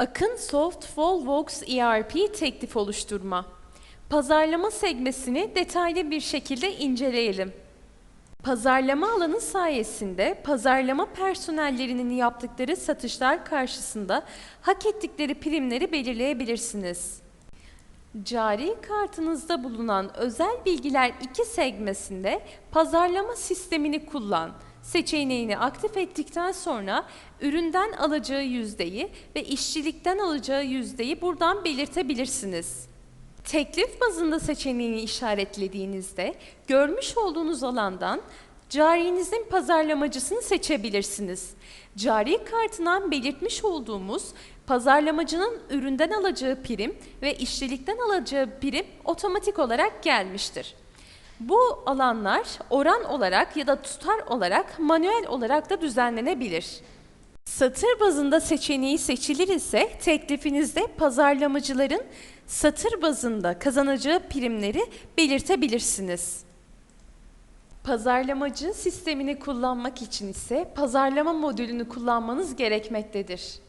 Akın Soft Volvox ERP teklif oluşturma. Pazarlama segmesini detaylı bir şekilde inceleyelim. Pazarlama alanı sayesinde pazarlama personellerinin yaptıkları satışlar karşısında hak ettikleri primleri belirleyebilirsiniz. Cari kartınızda bulunan özel bilgiler 2 segmesinde pazarlama sistemini kullan seçeneğini aktif ettikten sonra üründen alacağı yüzdeyi ve işçilikten alacağı yüzdeyi buradan belirtebilirsiniz. Teklif bazında seçeneğini işaretlediğinizde görmüş olduğunuz alandan carinizin pazarlamacısını seçebilirsiniz. Cari kartından belirtmiş olduğumuz pazarlamacının üründen alacağı prim ve işçilikten alacağı prim otomatik olarak gelmiştir. Bu alanlar oran olarak ya da tutar olarak manuel olarak da düzenlenebilir. Satır bazında seçeneği seçilir ise teklifinizde pazarlamacıların satır bazında kazanacağı primleri belirtebilirsiniz. Pazarlamacı sistemini kullanmak için ise pazarlama modülünü kullanmanız gerekmektedir.